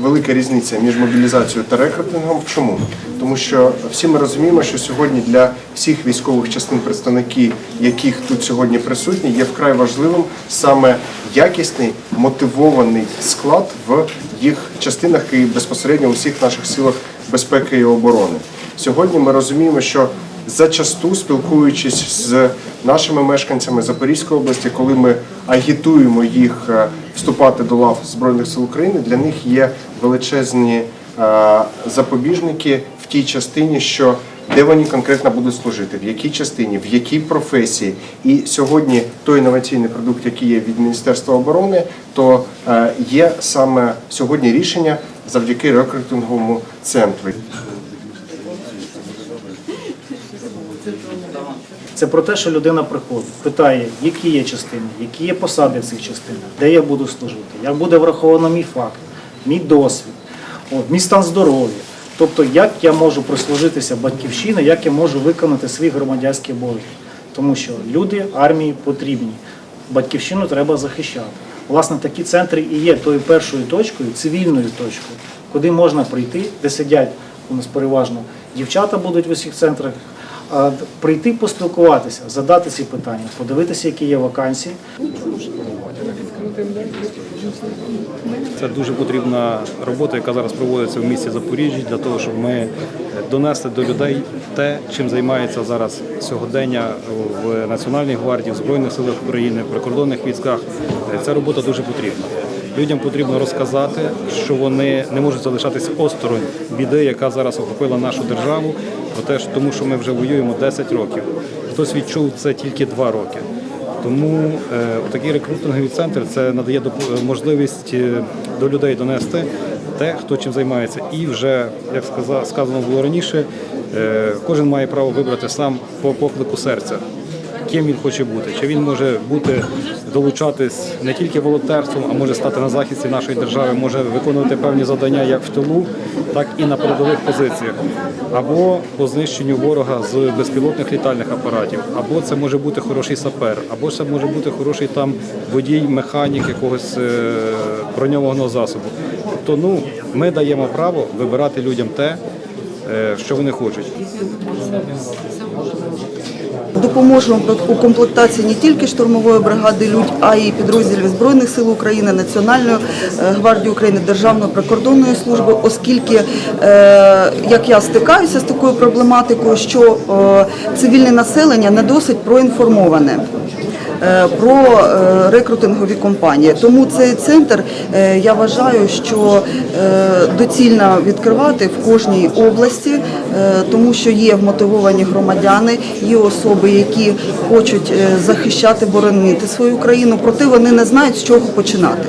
велика різниця між мобілізацією та рекрутингом. Чому? Тому що всі ми розуміємо, що сьогодні для всіх військових частин представники, яких тут сьогодні присутні, є вкрай важливим саме якісний мотивований склад в їх частинах і безпосередньо у всіх наших силах безпеки і оборони. Сьогодні ми розуміємо, що зачасту спілкуючись з нашими мешканцями Запорізької області, коли ми агітуємо їх е, вступати до лав Збройних сил України, для них є величезні е, запобіжники в тій частині, що де вони конкретно будуть служити, в якій частині, в якій професії. І сьогодні той інноваційний продукт, який є від Міністерства оборони, то е, є саме сьогодні рішення завдяки рекрутинговому центру. Це про те, що людина приходить, питає, які є частини, які є посади в цих частинах, де я буду служити, як буде враховано мій факт, мій досвід, от, мій стан здоров'я. Тобто, як я можу прислужитися батьківщині, як я можу виконати свій громадянський обов'язок. Тому що люди армії потрібні. Батьківщину треба захищати. Власне, такі центри і є тою першою точкою, цивільною точкою, куди можна прийти, де сидять у нас переважно дівчата будуть в усіх центрах. Прийти поспілкуватися, задати ці питання, подивитися, які є вакансії. Це дуже потрібна робота, яка зараз проводиться в місті Запоріжжі, для того, щоб ми донесли до людей те, чим займається зараз сьогодення в Національній гвардії, в Збройних силах України, в прикордонних військах. Ця робота дуже потрібна. Людям потрібно розказати, що вони не можуть залишатись осторонь біди, яка зараз охопила нашу державу, тому що ми вже воюємо 10 років. Хтось відчув це тільки 2 роки. Тому е, такий рекрутинговий центр це надає доп- можливість е, до людей донести те, хто чим займається. І вже, як сказа- сказано було раніше, е, кожен має право вибрати сам по поклику серця, ким він хоче бути. Чи він може бути долучатись не тільки волонтерством, а може стати на захисті нашої держави, може виконувати певні завдання як в тилу, так і на передових позиціях, або по знищенню ворога з безпілотних літальних апаратів, або це може бути хороший сапер, або це може бути хороший там водій, механік якогось е, броньованого засобу. Тобто, ну ми даємо право вибирати людям те, що вони хочуть. Допоможемо у комплектації не тільки штурмової бригади Людь, а й підрозділів Збройних сил України, Національної е, гвардії України, Державної прикордонної служби, оскільки е, як я стикаюся з такою проблематикою, що е, цивільне населення не досить проінформоване. Е, Про е, рекрутингові компанії, тому цей центр е, я вважаю, що доцільно відкривати в кожній області, тому що є вмотивовані громадяни, є особи, які хочуть захищати, боронити свою країну, проте вони не знають з чого починати.